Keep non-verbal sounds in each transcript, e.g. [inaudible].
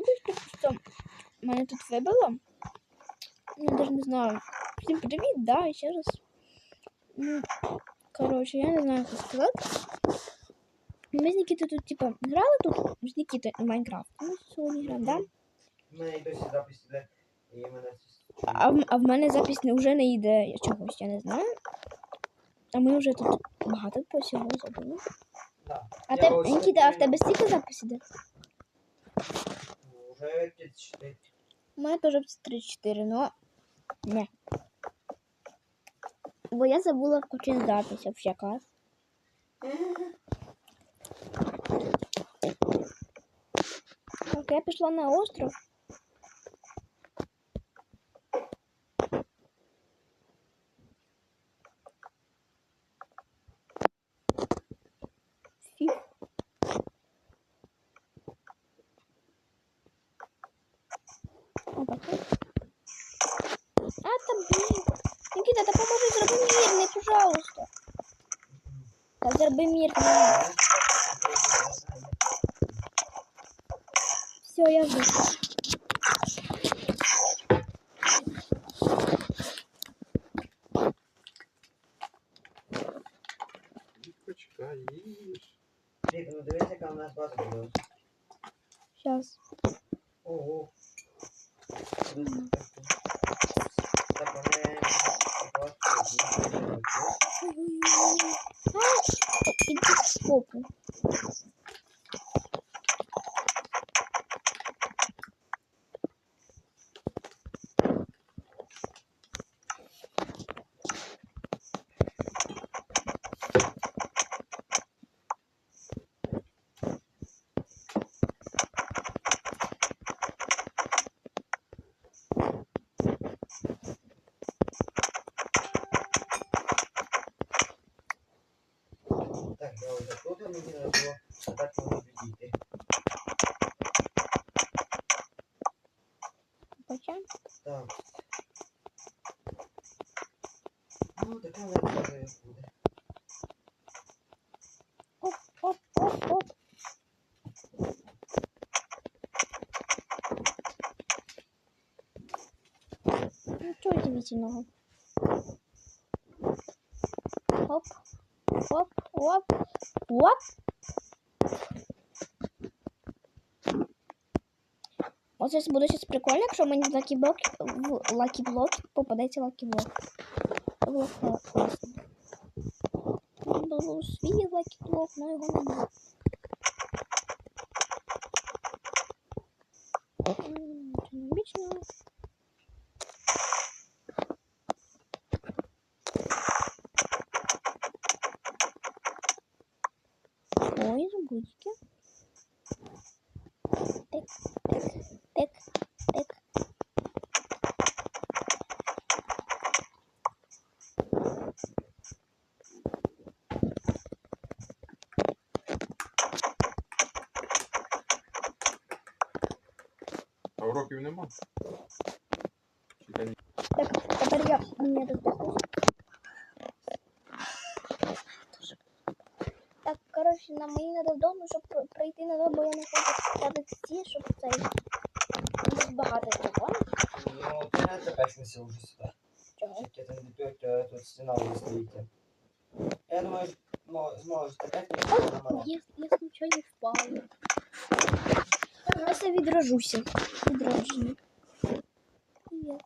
Просто мене тут вибило. Я навіть не знаю. Всім привіт, да, і ще раз. Ну, коротше, я не знаю, що сказати. Ми з Нікітою тут, типа, грали тут з Нікітою в Майнкрафт. Ми сьогодні граємо, да? У мене досі запис іде, і мене А, в- а в мене запись не- вже не йде чогось, я не знаю. А ми вже тут багато по всього зробили. Да. А Я те, ось Нікіта, а в тебе стільки запис іде? Уже 34. У меня тоже 34, но не. Бо я забула включить запись вообще клас. Так, я пішла на остров. Опа. А, там, блин. Никита, да поможи, зроби мирний, пожалуйста. Та зроби мирний. Все, я жду. Почекай, їж. Ну дивись, яка у нас база Oldu. Так воно відійти. Почем? Так. Ну, така база як буде. Оп, оп, оп, оп. Ничего удивительного. Оп, оп, оп, оп. Оце буде щось прикольно, якщо мені в лакіблок в лакіблок попадеться лакіблок. Це було класно. Був свій лакіблок, але його немає. А нема? Так, тепер я не роздихнусь. Так, коротше, на мені треба вдома, щоб про- пройти на дом, бо я не хочу ставити ці, щоб цей. Тут багато телефонів. Ну, ти не запешнися вже сюди. Чого? Всякі там ліпьот, а тут стіна вже стоїть. Я думаю, мо- зможеш мене. Я, я случайно впала. Я все відражуся. Відражені. Привіт.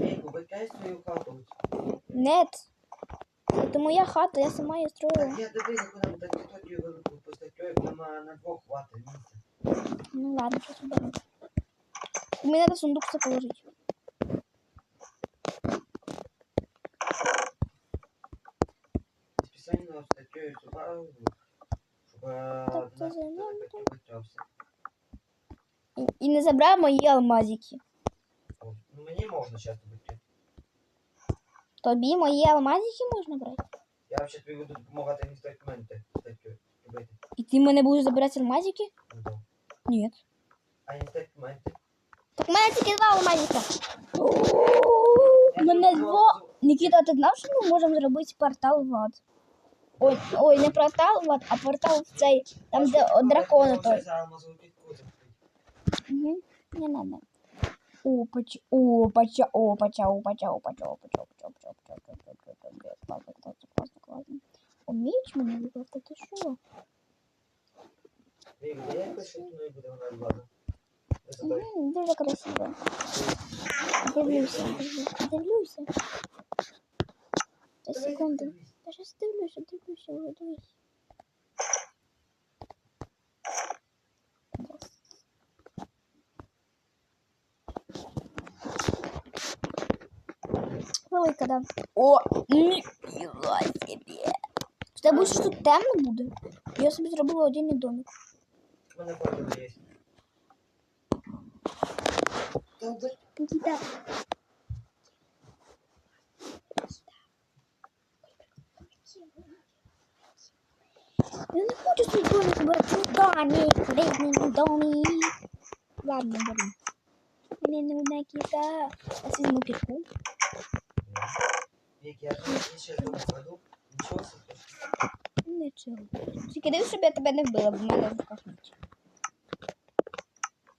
Ей, побачай свою хату. Нет. Это моя хата, я сама ее строю. Я дивись, куда на територію велику постачу, як на, на двох хватить місця. Ну ладно, що собі. У мене треба сундук все положити. Спеціально статтю собаку нас за ним не забрал мои алмазики. Ну мені можна часто бути. Тобі мої алмазики можна брати? Я взагалі тобі буду допомагати робити. І ти мене будеш забирати алмазики? Ну, да. Ні. А інструменти? Так в мене тільки два алмазика. У мене два. Никита, ти знав, що ми можемо зробити портал в ад? Ой, ой, не портал в ад, а портал в цей, там, де о, дракони той. За алмазову кітку Угу. Не надо. Опач, опача, опача, опача, опача, опача, опача, опача, опача, опача, опача, опача. Класно, класно, класно, класно. Умієш мене викласти, ти що? Вік, де я пишу, ну і буде вона влада. Висотой. Мгм, Дуже красиво. Дивлюся, дивлюся, дивлюся. Та секунду. Я щас дивлюся, дивлюся, вже дивись. Раз. Велика, да. О, ніфіга собі. З тебе що тут темно буде? Я собі зробила один домик. У мене фото є. Та Sonic Living доми, Ладно, блин. Мне нужна кита. А с ним пишу. Нічого. Тільки дивись, щоб я тебе не вбила, бо в мене в руках ніч.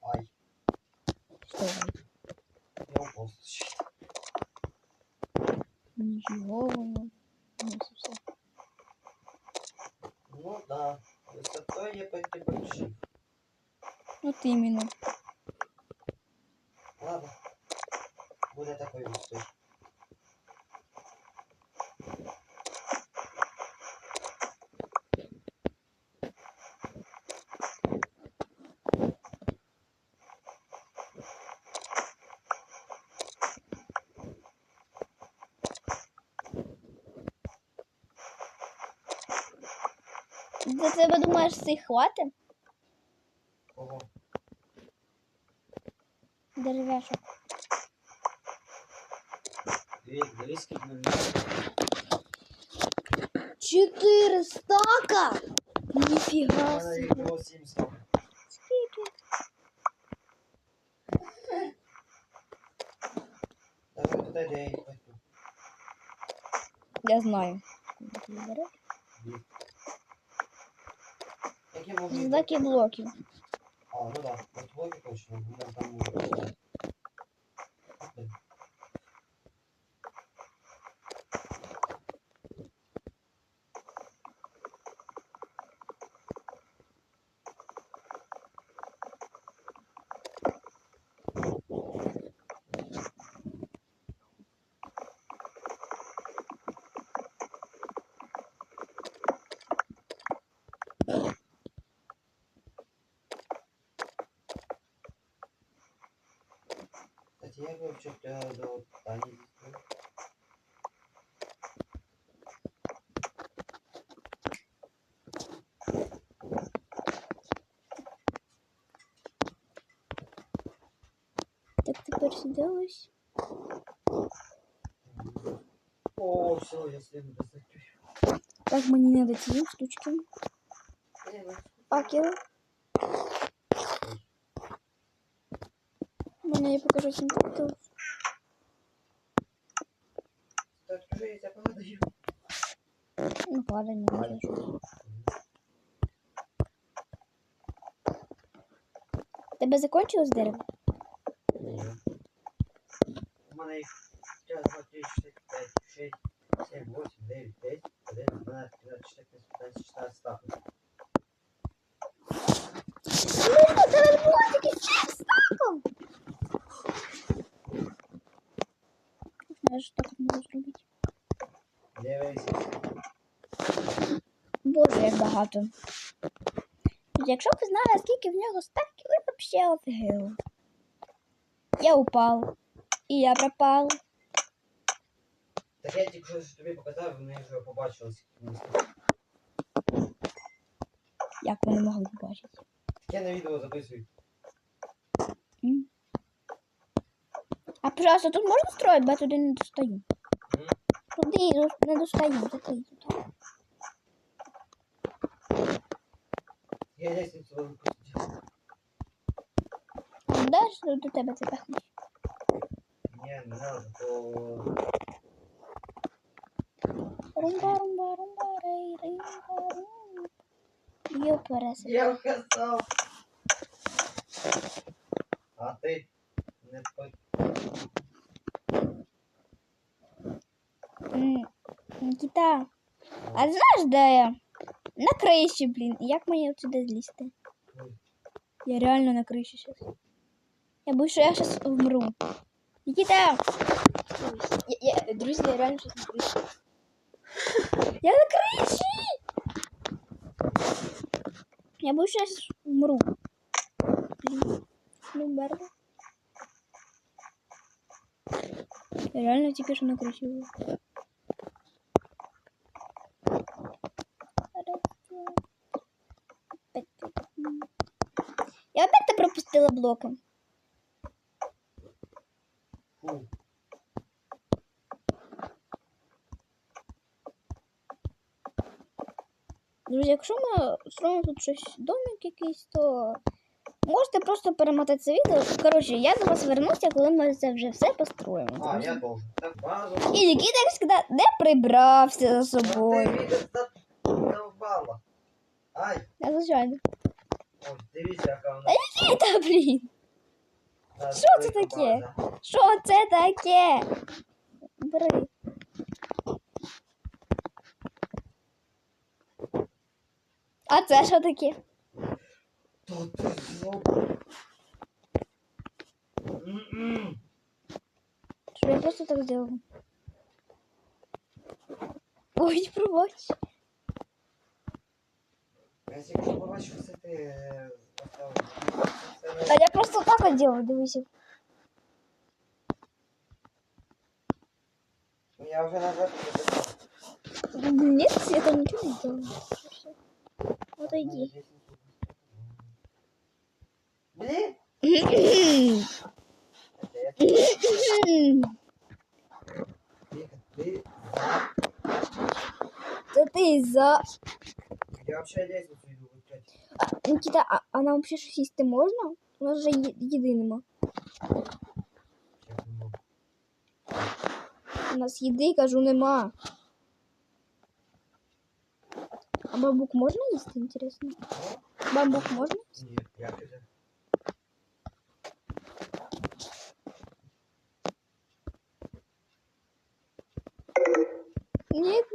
Ай. Що ви? Я упав. Нічого воно. вот именно. Ладно. Будет такой густой. Ты подумаешь, думаєш, цей хватить? дерев'яшок. Четыре стака? Нифига себе. Я знаю. Знаки блоки. А, ну да, вот блоки точно, у меня Ne bu çok daha da tane Так теперь сюди. О, все, я слідно достать. Так, мы не надо цієї штучки. Пакел. Мене я покажу всім факел. Так, скажи, я тебя падаю. Ну, падай, не можеш. Тебе закончилось дерево? У мене їх 1, 2, 3, 4, 5, 6, 7, 8, 9, 10, 11, 12, 13, 14, 15, 16 стаків. Ну, тебе було тільки ще стаком. Знаєш, так можу зробити. Дивись. Боже, як багато. Якщо б ви знали, скільки в нього стаків, ви б ще офігели. Я упав. І я пропав. Так я тільки що ж тобі показав, вони вже побачили Як вони могли побачити? Я на відео записую. А пожалуйста, тут можна строїти, бо я туди не достаю. Туди не достаю, закрий тут. Я лестницю випустив. Даш до тебе це пахнуть. Ні, не надо, то... Румба, румба, румба, рей, рей, румба, румба. Я вказав. А ти не по... Нікіта, а знаєш, де я? На криші, блін. Як мені отсюди злізти? Я реально на криші зараз. Я боюсь, що я зараз вмру. Нікіта! Я, я, друзі, я реально зараз на криші. [laughs] Я на криші! Я боюсь, що я зараз вмру. Блін. Ну, мерда. Я реально тільки що на криші був. Блоки. Друзі, якщо ми строїмо тут щось домик якийсь, то можете просто перемотати це відео. Коротше, я до вас вернуся, коли ми це вже все построїмо. А, я должен. Так, базу. І Нікіта сказав, не прибрався за ти собою. відео задовбала. Ай, Так, звичайно. ось дивіться, яка вона. Нікіта, блін. Та, що це велика таке? база. Що це таке? Бери. А це що таке? То ти зло. М-м. Що я просто так зробила? Ой, пробач. А я просто так от делаю, дивися. Я вже назад. Нет, я там ничего не сделала. Отойди. Ти, Да ты за... я виключати. А, Никита, а, а нам вообще щось їсти можна? У нас же є- їди нема. Щас не можу. У нас їди, кажу, нема. А бамбук можна їсти, інтересно? Бамбук можна? Ні, як це? Нет,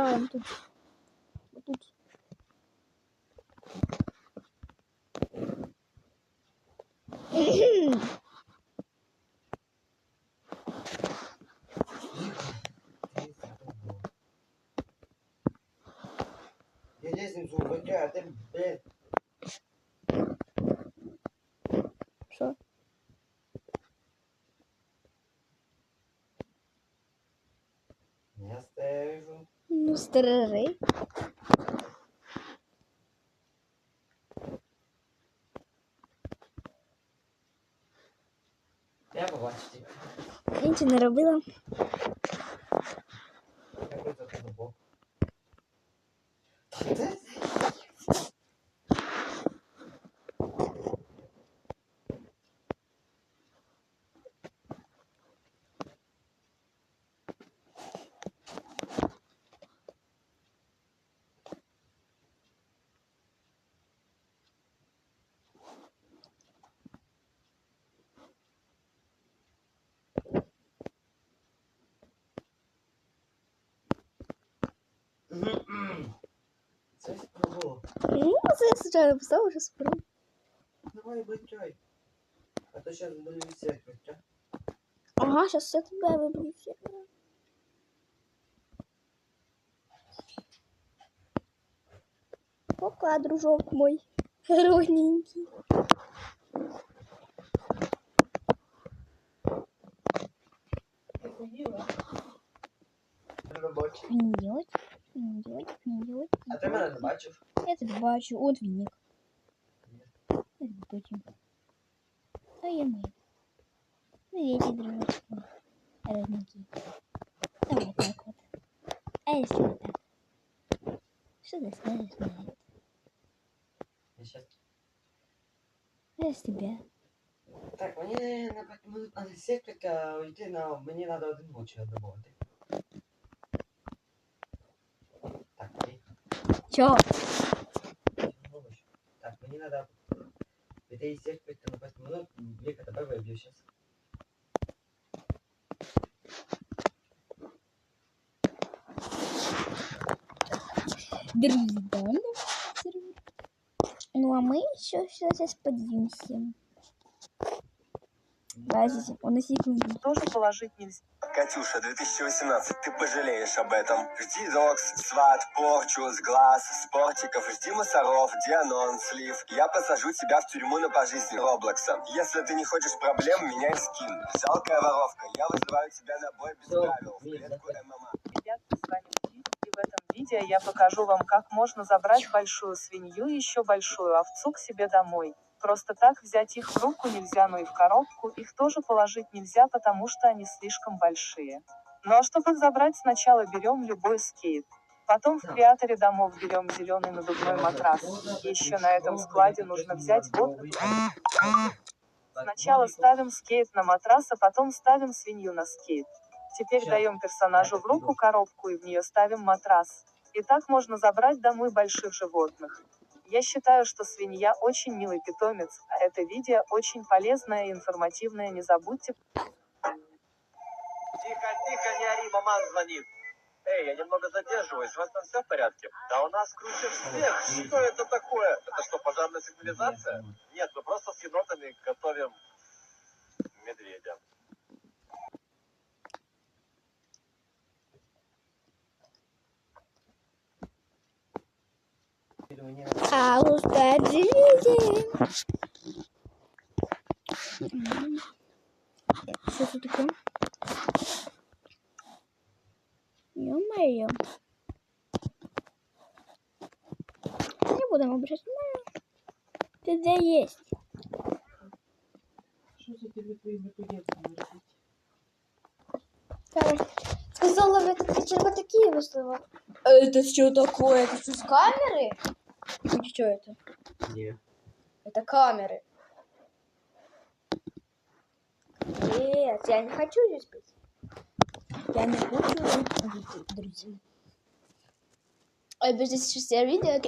просто голодаємо тут. Тут. Ти задовбала. Я лестницю виключаю, а ти, блін, Що? я стежу. Ну, стережи. Я тільки. Нічого не робила. Який це тут бок. Та ти? М-м. Це. Ну, це я случайно поставила, що спору. Давай виключай. А то зараз буду висіти, виключай. Ага, сейчас все виб'ю. всі. Пока, дружок мой. [laughs] Родненький Не бачив. Фіньот, фіньот, фіньот. А ти мене не бачив? Я тебе бачу. От він як. Я тебе потім. А я мій. Привіт, дружочки. Родненький. Давай так вот. А если вот так? Что ты скажешь на это? Я щас... А я с тебя. Так, мені на 5 минут на секторка уйти на... Мені треба один лучше добувати. Чё? Так, мне надо... Это из всех на 8 минут. Века, давай выбью сейчас. Да? Ну, а мы еще сейчас поднимемся. Подождите, он на секунду. тоже положить нельзя. Катюша, 2018, ты пожалеешь об этом. Жди докс, сват, порчу, глаз, спортиков, жди мусоров, дианон, слив. Я посажу тебя в тюрьму на пожизнь Роблокса. Если ты не хочешь проблем, меняй скин. Жалкая воровка, я вызываю тебя на бой без правил. В Миш, клетку ММА. Ребят, с вами Ки, и в этом видео я покажу вам, как можно забрать большую свинью и еще большую овцу к себе домой. Просто так взять их в руку нельзя, но и в коробку их тоже положить нельзя, потому что они слишком большие. Ну а чтобы их забрать, сначала берем любой скейт. Потом в креаторе домов берем зеленый надувной матрас. Еще на этом складе нужно взять вот Сначала ставим скейт на матрас, а потом ставим свинью на скейт. Теперь даем персонажу в руку коробку и в нее ставим матрас. И так можно забрать домой больших животных. Я считаю, что свинья очень милый питомец, а это видео очень полезное и информативное. Не забудьте Тихо, тихо, не ори, маман звонит. Эй, я немного задерживаюсь, у вас там все в порядке? Да у нас круче всех. Что это такое? Это что, пожарная сигнализация? Нет, мы просто с енотами готовим медведя. Мне А устать. Что это такое? Ё-моё. Не будем обращать внимание. Ты где есть? Що за тебе твої наконец-то робить? Так, сказала, вы почему такие вызывы? Это что такое? Это что, с камеры? Что это? Не. Это камеры. Нет, я не хочу здесь быть. Я не хочу быть, друзья. Ой, подождите, сейчас я видео.